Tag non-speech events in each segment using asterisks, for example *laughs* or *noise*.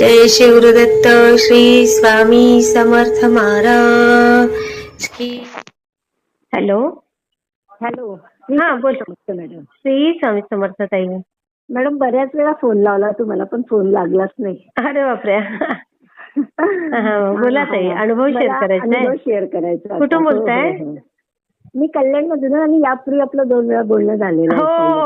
जय Shivdatt Shri Swami Samarth Maharaj hello hello हा, बोल. Madam Shri Swami समर्थ ताई मॅडम बऱ्याच वेळा फोन लावला तुम्हाला पण फोन लागलाच नाही अरे बापरे बोला ताई, अनुभव मला करायचा आहे? अनुभव शेअर करायचा कुठून होता. हो, बोलताय? हो, हो. मी कल्याण मधून आणि यापूर्वी आपलं दोन वेळा बोलणं झालेलं हो. हो हो हो हो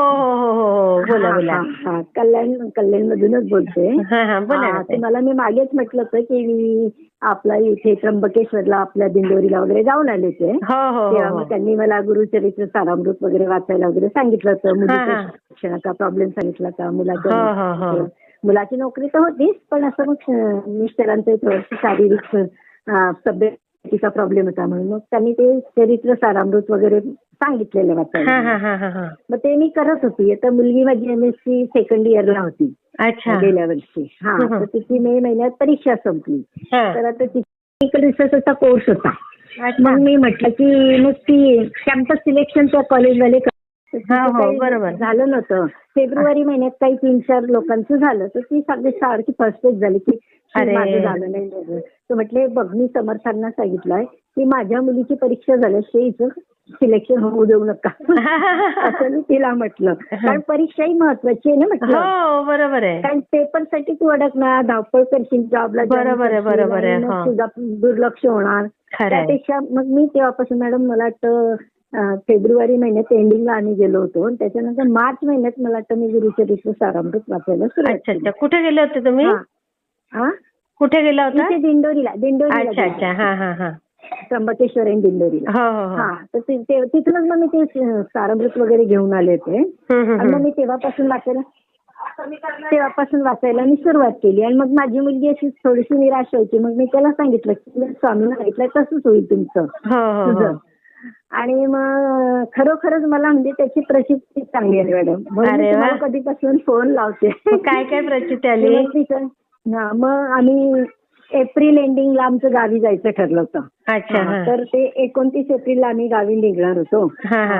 बोला हा, बोला हा, हा. कल्याण कल्याण मधूनच बोलते हा हा बोला ना हा, ताई. तुम्हाला मी मागेच म्हटलं होतं की मी आपला इथे त्र्यंबकेश्वरला आपल्या दिंडोरीला वगैरे जाऊन आले होते हो हो तेव्हा हो मग त्यांनी मला गुरुचरित्र सारामृत वगैरे वाचायला वगैरे सांगितलं होतं हा, मुलीच्या हा. शिक्षणाचा प्रॉब्लेम सांगितला होता हो, हो, हो. मुलाची नोकरी तर होतीच पण असं मग अं, मिस्टरांचं थोडंसं शारीरिक अं, तब्येतीचा प्रॉब्लेम होता म्हणून मग त्यांनी ते चरित्र सारामृत वगैरे सांगितलेलं वाचायला हा हा हा मग ते मी करत होती आता मुलगी माझी एम एस सी सेकंड इयरला होती अच्छा गेल्या वर्षी हा. तर तिची मे महिन्यात परीक्षा संपली. तर आता टेक्निकल रिसर्चचा कोर्स होता. मग मी म्हटलं की मग ती कॅम्पस सिलेक्शनच्या कॉलेजवाले क- तर तिचं हो. झालं नव्हतं फेब्रुवारी महिन्यात काही तीन चार लोकांचं झालं तर ती सगळी सारखी फर्स्टच झाली की "श्री, अरे. माझं झालं नाही झालं." तर म्हटले बघ मी समर्थांना सांगितलंय की माझ्या मुलीची परीक्षा झाल्याशिवाय हिचं सिलेक्शन होऊ देऊ नका. *laughs* असं मी तिला म्हटलं. कारण परीक्षा ही महत्वाची आहे ना म्हटलं. हो बरोबर आहे. कारण पेपरसाठी तू अडकणार धावपळ करशील जॉबला बरोबर आहे, बरोबर आहे, हा. तुझा दुर्लक्ष होणार. त्यापेक्षा मग मी तेव्हापासून मॅडम मला वाटतं फेब्रुवारी महिन्यात एंडिंगला आम्ही गेलो होतो. आणि त्याच्यानंतर मार्च महिन्यात मला वाटतं मी गुरुचरित्र सारामृत वाचायला कुठे गेले होते तुम्ही? कुठे गेला होता? इथे दिंडोरीला दिंडोरीला अच्छा. अच्छा. हा हा हा. त्र्यंबकेश्वर आणि दिंडोरीला. हो हो हो. हा तर ते- ते- तिथूनच मग मी ते सारामृत वगैरे घेऊन आले होते. हम्म, हम्म, आणि मग हम्म. मी तेव्हापासून वाचायला तेव्हापासून वाचायला मी सुरुवात केली. आणि मग माझी मुलगी अशी थोडीशी निराश व्हायची. मग मी त्याला सांगितलं की स्वामींना सांगितलं तसंच होईल तुमचं. हो हो हो. तुझं. आणि मग खरोखरच मला म्हणजे त्याची प्रचिती चांगली आहे मॅडम. म्हणून अरे मी वा. तुम्हाला कधीपासून फोन लावते. मग काय काय प्रचिती आली? *laughs* मग तिचं- हा, मग आम्ही एप्रिल एंडिंगला आमचं गावी जायचं ठरलं होतं. अच्छा तर ते एकोणतीस एप्रिलला आम्ही गावी निघणार होतो.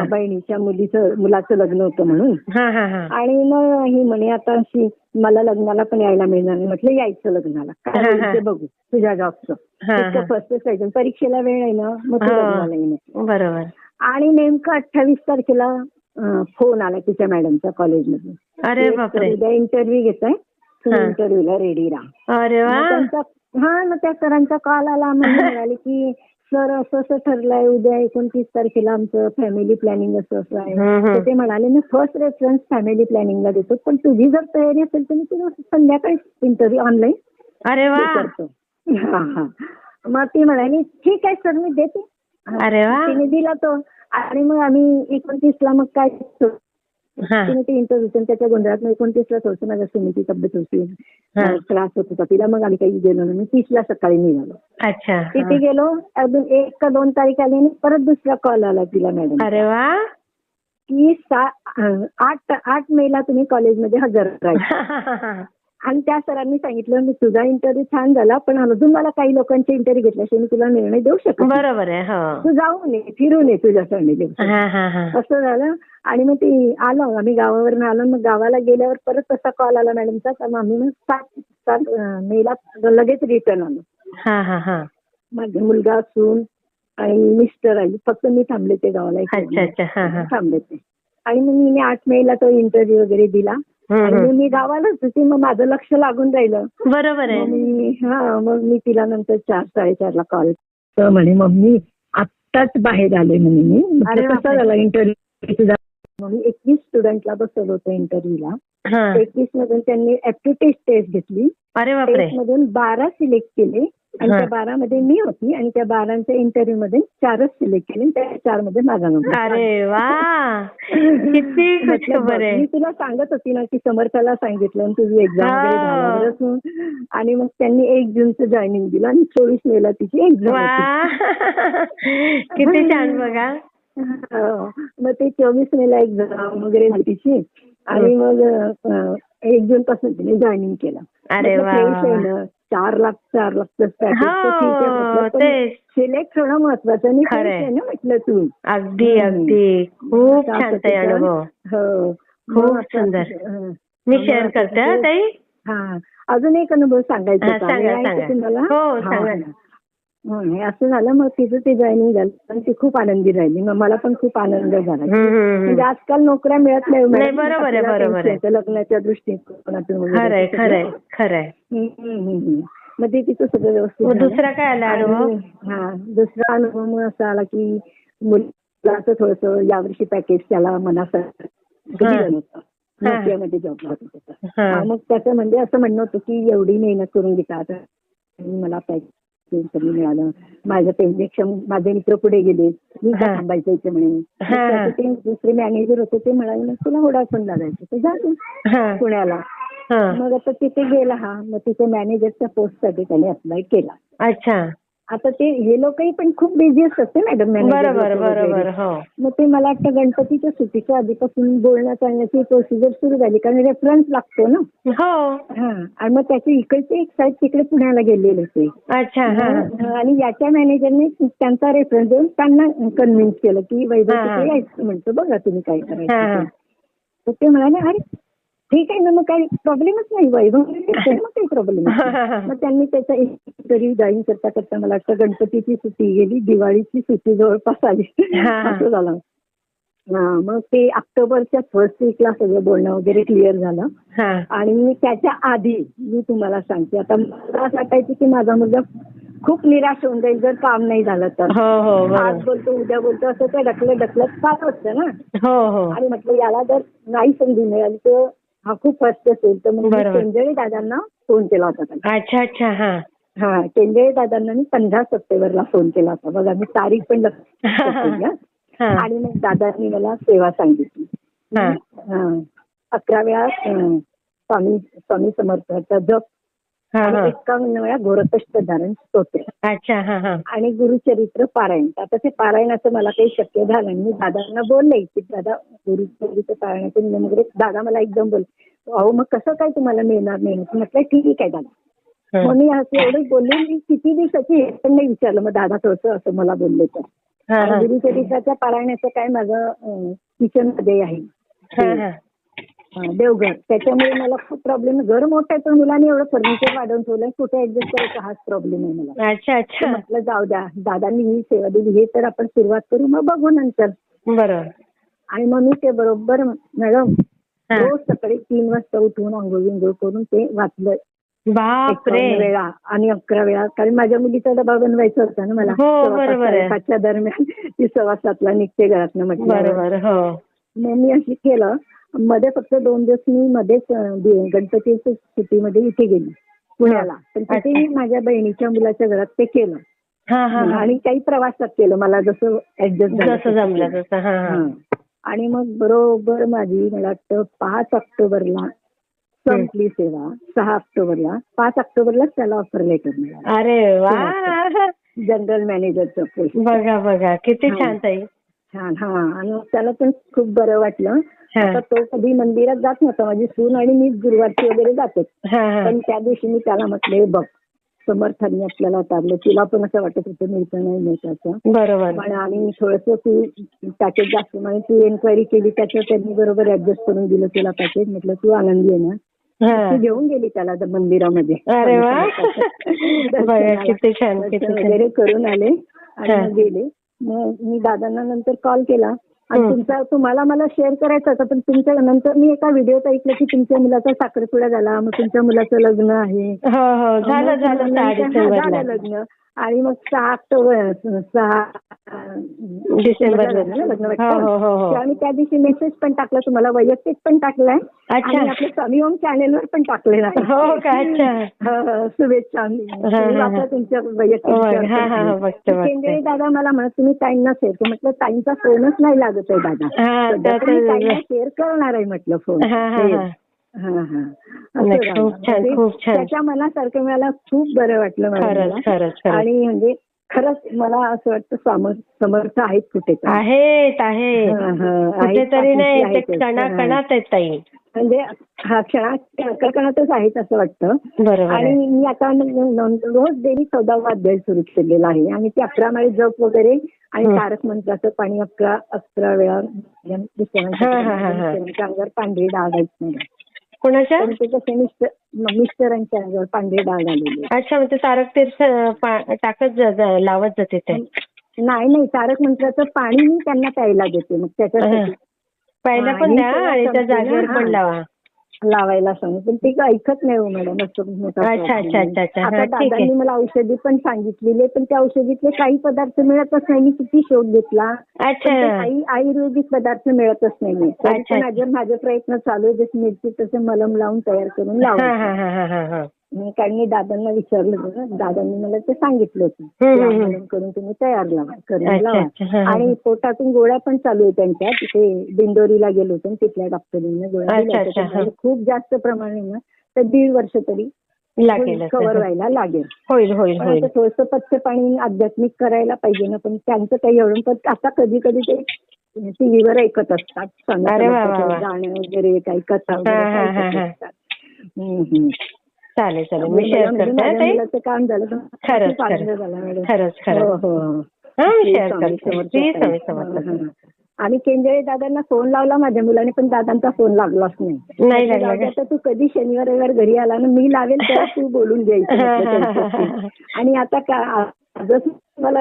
बहिणीच्या मुलीचं मुलाचं लग्न होतं म्हणून. हा हा हा. आणि मग ही म्हणे आता अशी मला लग्नाला पण यायला मिळणार नाही. म्हटलं यायचं लग्नाला. काय. ते बघू तुझ्या जॉबचं. फर्स्ट पाहिजे परीक्षेला वेळ आहे ना मग तू. लग्नाला येणार बरोबर. आणि नेमकं अठ्ठावीस तारखेला फोन आला तिच्या मॅडमच्या कॉलेजमधून. अरे उद्या इंटरव्ह्यू घेत आहे. इंटरव्ह्यूला रेडी राहा. अरे वा. हा मग त्या सरांचा कॉल आला *laughs* म्हणाले की सर असं असं ठरलंय उद्या एकोणतीस तारखेला आमचं फॅमिली प्लॅनिंग असं असं आहे. तर ते म्हणाले मी फर्स्ट रेफरन्स फॅमिली प्लॅनिंगला देतो पण तुझी जर तयारी असेल तर मी तुला संध्याकाळी इंटरव्ह्यू ऑनलाईन अरे वा. करतो. *laughs* मग ती म्हणाली ठीक आहे सर मी देते. अरे वा. तिने दिला तो. आणि मग आम्ही एकोणतीसला मग काय तिने ते इंटरव्ह्यू त्याच्या गोंधळात एकोणतीसला थोडंसं माझ्या सुनीची तब्येत होती हा. त्रास होत होता. तिला मग आम्ही काही गेलो नाही. तीसला सकाळी निघालो. अच्छा तिथे. गेलो अजून एक का दोन तारीख आली आणि परत दुसरा कॉल आला तिला मॅडम अरे वा. की आठ आठ मेला तुम्ही कॉलेजमध्ये हजर राहायचं. *laughs* आणि त्या सरांनी सांगितलं मी तुझा इंटरव्ह्यू छान झाला पण अजून मला काही लोकांचे इंटरव्ह्यू घेतल्याशिवाय मी तुला निर्णय देऊ शकत. बरोबर आहे हो. तू जाऊन ये फिरून ये तुझ्या हा असं झालं. आणि मग ते आलो आम्ही गावावरून आलो मग गावाला गेल्यावर परत तसा कॉल आला मॅडमचा तर आम्ही मग सात सात मेला लगेच रिटर्न आलो. माझा मुलगा सून आणि मिस्टर आली फक्त मी थांबले ते गावाला. थांबले ते. आणि मग मी आठ मेला तो इंटरव्ह्यू वगैरे दिला. आणि मी गावालाच होती मग माझं लक्ष लागून राहिलं. बरोबर आहे. हा मग मी तिला नंतर चार साडेचारला कॉल. तर म्हणे मम्मी आत्ताच बाहेर आले म्हणे मी. कसा. झाला इंटरव्ह्यू तुझा मग मी एकवीस स्टुडंटला बसवलं होतं इंटरव्ह्यूला एकवीस मधून त्यांनी ऍप्टिट्यूड टेस्ट घेतली. अरे मधून बारा सिलेक्ट केले. आणि. त्या बारामध्ये मी होती आणि त्या बारांच्या इंटरव्ह्यू मध्ये चारच सिलेक्ट केले त्या चारमध्ये माझा नंबर अरे वा. *laughs* मी तुला सांगत होती ना की समर्थाला सांगितलं आणि तुझी एक्झाम आणि मग त्यांनी एक जूनचं जॉईनिंग दिलं आणि चोवीस मेला तिची एक्झाम *laughs* किती छान *laughs* बघा. हो. मग ते चोवीस मेला एक्झाम वगैरे तिची. आणि मग एक जून पासून तिने जॉईनिंग केलं. अरे चार लाख चार लाख हो तेच. सिलेक्ट होणं महत्वाचं आणि ना म्हटलं तू. अगदी. अगदी. खूप छान अनुभव. हो. खूप सुंदर. मी शेअर करते हा ताई? हा. अजून एक अनुभव सांगायचा. तुम्हाला? हे. असं झालं मग तिचं ते जॉईनिंग झालं आणि ती खूप आनंदी राहिली मग मला पण खूप आनंद झाला म्हणजे हम्म. आजकाल नोकऱ्या मिळत नाही मॅडम. बरोबर आहे, आहे. लग्नाच्या दृष्टिकोनातून खरंय खरंय. खरंय. मग ते तिचं सगळं व्यवस्थित. दुसरा काय आला अनुभव हा दुसरा अनुभव मग असा आला की मुलाचं थोडस यावर्षी पॅकेज त्याला मनासारखं हा. नोकियामध्ये जॉब होत होता हा. हा, मग त्याचं म्हणजे असं म्हणणं होतं की एवढी मेहनत करून घेता आता आणि मला पॅकेज कमी मिळालं. माझ्या पेक्षा माझे मित्र पुढे गेले. मी. थांबायचं इथे म्हणे. ते दुसरे मॅनेजर होते ते म्हणाले मग तुला होडाफोन लागायचं तर जा तू हा, पुण्याला. हा. मग आता तिथे गेला हा. मग तिथे मॅनेजरच्या पोस्टसाठी त्याने अप्लाय केला. अच्छा. आता ते हे लोकही पण खूप बिझी असतात ना मॅडम बरोबर. बरोबर हो मग ते मला वाटतं गणपतीच्या सुट्टीच्या आधीपासून बोलणं चालण्याची प्रोसिजर सुरू झाली कारण रेफरन्स लागतो ना हो हा आणि मग त्याचे इकडचे एक साहेब तिकडे पुण्याला गेलेले होते अच्छा हा आणि याच्या मॅनेजरने त्यांचा रेफरन्स देऊन त्यांना कन्व्हिन्स केलं की वैभव यायचं म्हणतो बघा तुम्ही काय करायचं. ते. तर ते म्हणाले अरे ठीक आहे ना मग काही प्रॉब्लेमच नाही वैभव *laughs* काही प्रॉब्लेम मग त्यांनी त्याचा तरी जॉईन करता करता मला वाटतं गणपतीची सुट्टी गेली दिवाळीची सुट्टी जवळपास आली. हा, हा. असं झालं. हा मग ते ऑक्टोबरच्या फर्स्ट वीकला सगळं बोलणं वगैरे क्लिअर झालं. हा. आणि त्याच्या आधी मी तुम्हाला सांगते आता मला असं वाटायचं की माझा मुलगा खूप निराश होऊन जाईल जर काम नाही झालं तर. हो हो आज बरोबर बोलतो उद्या बोलतो असं ते ढकलत ढकलत चालू असतं ना. हो हो. आणि म्हटलं याला जर नाही संधी मिळाली तर हा खूप फर्स्ट असेल तर मग मी बरोबर. दादांना फोन केला होता त्यांना. अच्छा अच्छा हा हा केंजळे दादांना मी पंधरा सप्टेंबरला फोन केला होता बघा मी तारीख पण लक्षात ठेवली, हा. *laughs* हा आणि मग दादांनी मला सेवा सांगितली हा. हा. अकरा वेळा अं, स्वामी स्वामी समर्थाचा जप वेळा धारण स्तोत्र. अच्छा हा हा. आणि गुरुचरित्र पारायण. आता ते पारायणाचं मला काही शक्य झालं नाही. मी दादांना बोलले की दादा गुरुचरित्र पारायणाचे नियम वगैरे दादा मला एकदम बोल. अहो मग कसं काय तुम्हाला मिळणार नाही? म्हटलं ठीक आहे दादा. मग मी असं एवढं बोलले मी किती दिवसाची हे पण नाही विचारलं. मग दादा थोडस असं मला बोलले तर. गुरुचरित्राच्या पारायणाचं काय माझं किचनमध्ये आहे. देवघर. त्याच्यामुळे मला खूप प्रॉब्लेम घर मोठं आहे पण मुलांनी एवढं फर्निचर वाढवून ठेवलंय. कुठे ऍडजस्ट करायचा हाच प्रॉब्लेम आहे मला. अच्छा अच्छा. म्हटलं जाऊ द्या. दादांनी ही सेवा दिली. हे तर आपण सुरुवात करू मग बघू नंतर. बरोबर. आणि मग मी ते बरोबर मॅडम. रोज सकाळी तीन वाजता उठून आंघोळ विंघोळ करून ते वाचलं. वेळा आणि अकरा वेळा. कारण माझ्या मुलीचा डबा बनवायचा होता ना मला. हो. साडेपाचच्या दरम्यान ती सव्वा सातला निघते घरातनं म्हटलं हो. मग मी अशी केलं. मध्ये फक्त दोन दिवस मी मध्येच गणपतीच्या सुट्टीमध्ये इथे गेली पुण्याला. पण तिथे मी माझ्या बहिणीच्या मुलाच्या घरात ते केलं. हा हा हा. आणि काही प्रवासात केलं. मला जसं ऍडजस्ट हा हा. आणि मग बरोबर माझी मला वाटतं पाच ऑक्टोबरला संपली सेवा. सहा ऑक्टोबरला. पाच ऑक्टोबरलाच त्याला ऑफर लेटर मिळालं. अरे वा. जनरल मॅनेजरचं पोस्ट बघा बघा. किती. छान ताई. छान. हा आणि त्याला पण खूप बरं वाटलं. आता तो कधी मंदिरात जात नव्हता. माझी सून आणि मी गुरुवारची वगैरे जाते. पण त्या दिवशी मी त्याला म्हटले बघ समर्थांनी आपल्याला तारलं तिला पण असं वाटत होतं मिळतं नाही मिळतं बरोबर. पण आणि थोडस तू पॅकेज जास्त म्हणजे तू एन्क्वायरी केली त्याचं त्यांनी बरोबर ऍडजस्ट करून दिलं तुला पॅकेज म्हटलं तू आनंदी आहे ना. ती घेऊन गेली त्याला मंदिरामध्ये. अरे वा. *laughs* किती छान वगैरे करून आले आणि गेले. मी दादांना नंतर कॉल केला. आणि. तुमचा तुम्हाला मला शेअर करायचं होतं पण तुमच्या नंतर मी एका व्हिडिओत ऐकलं की तुमच्या मुलाचा साखरपुडा झाला मग तुमच्या मुलाचं लग्न आहे. हो हो. झालं लग्न. आणि मग सहा ऑक्टोबर सहा डिसेंबर ना हो हो हो हो. मी त्या दिवशी मेसेज पण टाकला तुम्हाला वैयक्तिक पण टाकलाय. आणि आपल्या स्वामी ओम चॅनेलवर पण टाकलेला. आहे हो, हो, शुभेच्छा. तुमच्या वैयक्तिक. केंद्रे दादा मला म्हणत तुम्ही ताईंना शेअर कर. म्हटलं ताईंचा फोनच नाही लागत आहे दादा. हा, शेअर करणार आहे म्हटलं फोन म्हणजे. त्याच्या मनासारखं मला खूप बरं वाटलं आणि म्हणजे खरंच मला असं वाटतं समर्थ आहेत कुठे आहेत आहे आहेत, कुठेतरी नाही पाठीशी ते आहेतच. कणा हा. कणात आहेत ताई म्हणजे हा क्षणात कणकणातच आहेत असं वाटतं आणि. मी आता रोज डेली चौदावा अध्याय सुरू केलेला आहे आणि ते अकरा माळी जप वगैरे आणि. तारक मंत्राचं पाणी अकरा अकरा वेळा अंगावर पांढरी डाग आहेत. कोणाच्या? मिस्टरांच्या अंगावर पांढरी डाग आलेली. अच्छा म्हणजे तारक तीर्थ टाकत लावत जाते ते. नाही नाही तारक मंत्राचं पाणी मी त्यांना प्यायला देते. मग त्याच्यासाठी. पहिला पण द्या आणि त्या जागेवर पण. लावा. लावायला सांगू. पण ते ऐकत नाही हो मॅडम अच्छा, अच्छा. अच्छा, अच्छा. आता. दादांनी मला औषधी पण सांगितलेले पण त्या औषधीतले काही पदार्थ मिळतच नाही. मी किती शोध घेतला काही आयुर्वेदिक पदार्थ मिळतच नाही अजून माझे प्रयत्न चालू आहे जसे मिरची तसे मलम लावून तयार करून हा. लावा हा हा हा हा हा मी दादांना विचारलं होतं दादांनी मला ते सांगितलं होतं. करून तुम्ही तयार लावा करून लावा. आणि. पोटातून गोळ्या पण चालू आहे त्यांच्या. तिथे दिंडोरीला गेलो होतो तिथल्या डॉक्टरीने गोळ्या. खूप जास्त प्रमाणे ना तर दीड वर्ष तरी लागेल कव्हर व्हायला लागेल. होईल होईल थोडंसं पथ्य पाणी आध्यात्मिक करायला पाहिजे ना पण त्यांचं काही एवढं पण आता कधी कधी ते टीव्हीवर ऐकत असतात. गाणं वगैरे काही कथा वगैरे. असतात. चालेल चालेल. मी शेअर म्हणजे करते काम झालं तर खरंच, खरंच. खरंच हो हो हो. हा मी शेअर करते. हा, हा. आणि केंद्रे दादांना फोन लावला माझ्या मुलाने पण दादांचा फोन लागलाच नाही. लागला? आता तू कधी शनिवार रविवार घरी आला ना मी लावेल तेव्हा तू बोलून *laughs* त्यांच्याशी. आणि आता का आजच मला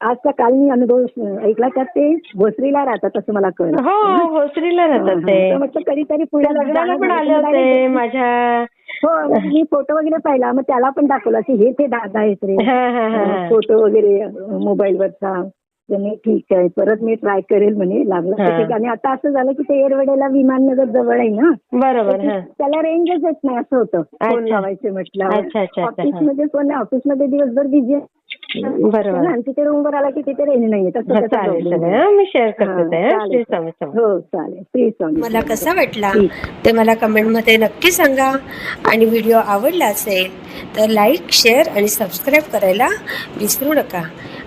आजचा काल मी अनुभव ऐकला का ते भोसरीला राहतात असं मला कळलं. हो भोसरीला राहतात ते. तर म्हटलं कधीतरी जाणं पण आले होते माझ्या हो *laughs* मी फोटो वगैरे पाहिला मग त्याला पण दाखवला की हे ते दादा आहेत रे. फोटो वगैरे मोबाईलवरचा त्याने ठीक आहे परत मी ट्राय करेल म्हणे लागलं तर. ठीक आहे. आणि आता असं झालं की ते एरवडेला विमाननगर जवळ आहे ना? बरोबर हा. त्याला रेंजच येत नाही असं होतं फोन अच्छा. लावायचे म्हटलं अच्छा, अच्छा, अच्छा. ऑफिसमध्ये फोन ऑफिसमध्ये दिवसभर बिझी बरोबर. आणि तिथे रूमवर आला की तिथे रेंज नाही हा, चालेल मला कसा वाटला. ते मला कमेंटमध्ये नक्की सांगा. आणि व्हिडिओ आवडला असेल तर लाईक शेअर आणि सबस्क्राईब करायला विसरू नका.